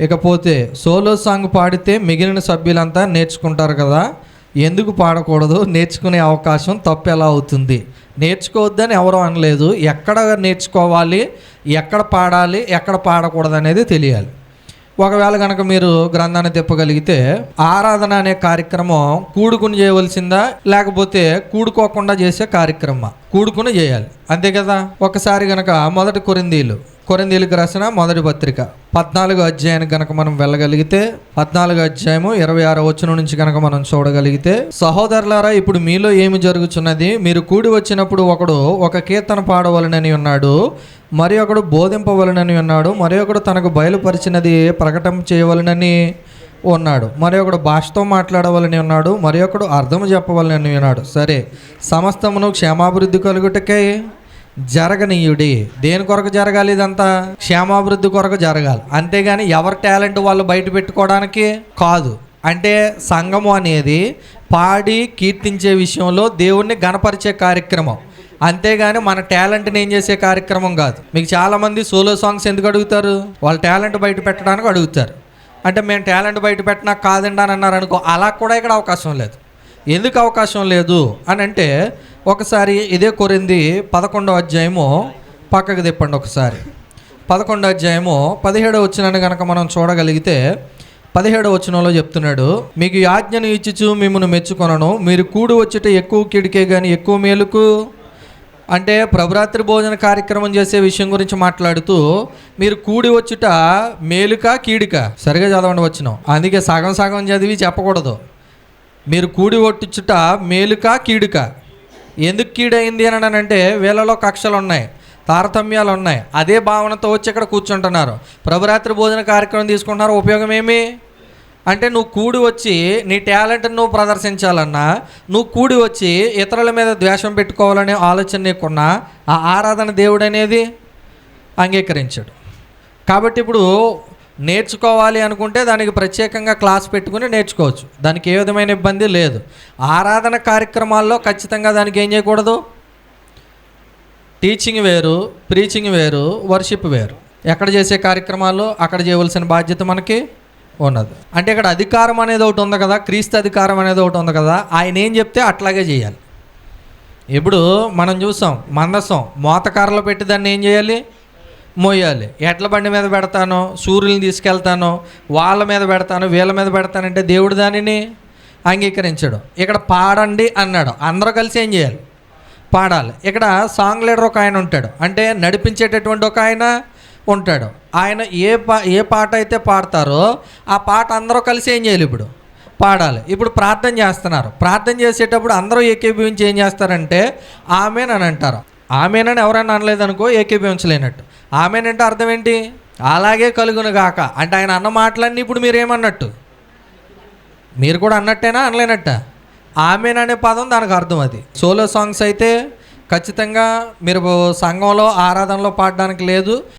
ఇకపోతే solo song పాడితే మిగిలిన సభ్యులంతా నేర్చుకుంటారు కదా. ఎందుకు పాడకూడదు? నేర్చుకునే అవకాశం తప్పు ఎలా అవుతుంది? నేర్చుకోవద్దని ఎవరు అనలేదు. ఎక్కడ నేర్చుకోవాలి? ఎక్కడ పాడాలి? ఎక్కడ పాడకూడదు అనేది తెలియాలి. ఒకవేళ కనుక మీరు గ్రంథాన్ని తిప్పగలిగితే ఆరాధన అనే కార్యక్రమం కూడుకుని చేయవలసిందా? లేకపోతే కూడుకోకుండా చేసే కార్యక్రమం కూడుకుని చేయాలి. అంతే కదా? ఒకసారి కనుక మొదటి కొరిందీలు కొరిందీలకు రాసిన మొదటి పత్రిక. పద్నాలుగు అధ్యాయానికి గనక మనం వెళ్ళగలిగితే పద్నాలుగు అధ్యాయము ఇరవై ఆరో వచనం నుంచి గనక మనం చూడగలిగితే సహోదరులారా ఇప్పుడు మీలో ఏమి జరుగుతున్నది మీరు కూడి వచ్చినప్పుడు ఒకడు ఒక కీర్తన పాడవలనని ఉన్నాడు మరి ఒకడు బోధింపవలనని ఉన్నాడు మరి ఒకడు తనకు బయలుపరిచినది ప్రకటన చేయవలనని ఉన్నాడు మరి ఒకడు భాషతో మాట్లాడవాలని ఉన్నాడు మరి ఒకడు అర్థం చెప్పవలనని ఉన్నాడు. సరే సమస్తమును క్షేమాభివృద్ధి కలుగుటకై జరగనీయుడి. దేని కొరకు జరగాలి ఇదంతా? క్షేమాభివృద్ధి కొరకు జరగాలి. అంతేగాని ఎవరి టాలెంట్ వాళ్ళు బయట పెట్టుకోవడానికి కాదు. అంటే సంఘము అనేది పాడి కీర్తించే విషయంలో దేవుణ్ణి గణపరిచే కార్యక్రమం. అంతేగాని మన టాలెంట్ని ఏం చేసే కార్యక్రమం కాదు. మీకు చాలామంది సోలో సాంగ్స్ ఎందుకు అడుగుతారు? వాళ్ళ టాలెంట్ బయట పెట్టడానికి అడుగుతారు. అంటే మేము టాలెంట్ బయట పెట్టినా కాదండి అని అన్నారు అనుకో అలా కూడా ఇక్కడ అవకాశం లేదు. ఎందుకు అవకాశం లేదు? అని అంటే ఒకసారి ఇదే కొరింది పదకొండవ అధ్యాయము పక్కకు తిప్పండి ఒకసారి. పదకొండో అధ్యాయము పదిహేడో వచ్చినాన్ని కనుక మనం చూడగలిగితే పదిహేడో వచనంలో చెప్తున్నాడు మీకు ఈ ఆజ్ఞను ఇచ్చిచు మిమ్మల్ని మెచ్చుకొనను. మీరు కూడి వచ్చుట ఎక్కువ కిడికే కానీ ఎక్కువ మేలుకు? అంటే ప్రభురాత్రి భోజన కార్యక్రమం చేసే విషయం గురించి మాట్లాడుతూ మీరు కూడి వచ్చుట మేలుక కీడిక? సరిగా చదవండి వచ్చినాం అందుకే సగం సగం చదివి చెప్పకూడదు. మీరు కూడి ఒట్టుచుట మేలుక కీడుక? ఎందుకు కీడైంది అని అంటే వీళ్ళలో కక్షలు ఉన్నాయి తారతమ్యాలు ఉన్నాయి అదే భావనతో వచ్చి ఇక్కడ కూర్చుంటున్నారు. ప్రభురాత్రి భోజన కార్యక్రమం తీసుకుంటున్నారు ఉపయోగం ఏమి? అంటే నువ్వు కూడి వచ్చి నీ టాలెంట్ నువ్వు ప్రదర్శించాలన్నా నువ్వు కూడి వచ్చి ఇతరుల మీద ద్వేషం పెట్టుకోవాలనే ఆలోచన నీకున్నా ఆ ఆరాధన దేవుడు అనేది అంగీకరించాడు. కాబట్టి ఇప్పుడు నేర్చుకోవాలి అనుకుంటే దానికి ప్రత్యేకంగా క్లాస్ పెట్టుకుని నేర్చుకోవచ్చు. దానికి ఏ విధమైన ఇబ్బంది లేదు. ఆరాధన కార్యక్రమాల్లో ఖచ్చితంగా దానికి ఏం చేయకూడదు? టీచింగ్ వేరు ప్రీచింగ్ వేరు వర్షిప్ వేరు. ఎక్కడ చేసే కార్యక్రమాలు అక్కడ చేయవలసిన బాధ్యత మనకి ఉన్నది. అంటే ఇక్కడ అధికారం అనేది ఒకటి ఉంది కదా క్రీస్తు అధికారం అనేది ఒకటి ఉంది కదా ఆయన ఏం చెప్తే అట్లాగే చేయాలి. ఇప్పుడు మనం చూసాం మందసం మోతకారలో పెట్టి దాన్ని ఏం చేయాలి? మోయాలి. ఎడ్ల బండి మీద పెడతాను సూర్యుని తీసుకెళ్తాను వాళ్ళ మీద పెడతాను వీళ్ళ మీద పెడతానంటే దేవుడు దానిని అంగీకరించడు. ఇక్కడ పాడండి అన్నాడు. అందరూ కలిసి ఏం చేయాలి? పాడాలి. ఇక్కడ సాంగ్ లీడర్ ఒక ఆయన ఉంటాడు. అంటే నడిపించేటటువంటి ఒక ఆయన ఉంటాడు. ఆయన ఏ పా ఏ పాట అయితే పాడతారో ఆ పాట అందరూ కలిసి ఏం చేయాలి ఇప్పుడు? పాడాలి. ఇప్పుడు ప్రార్థన చేస్తున్నారు. ప్రార్థన చేసేటప్పుడు అందరూ ఏకీభవించి ఏం చేస్తారంటే ఆమెనని అంటారు. ఆమెనని ఎవరైనా అనలేదనుకో ఏకీభవించలేనట్టు. ఆమెనంటే అర్థం ఏంటి అలాగే కలుగును గాక అంటే ఆయన అన్న మాటలన్నీ ఇప్పుడు మీరు ఏమన్నట్టు మీరు కూడా అన్నట్టేనా? అనలేనట్ట? ఆమెన్ అనే పదం దానికి అర్థం అది. సోలో సాంగ్స్ అయితే ఖచ్చితంగా మీరు సంఘంలో ఆరాధనలో పాడడానికి లేదు.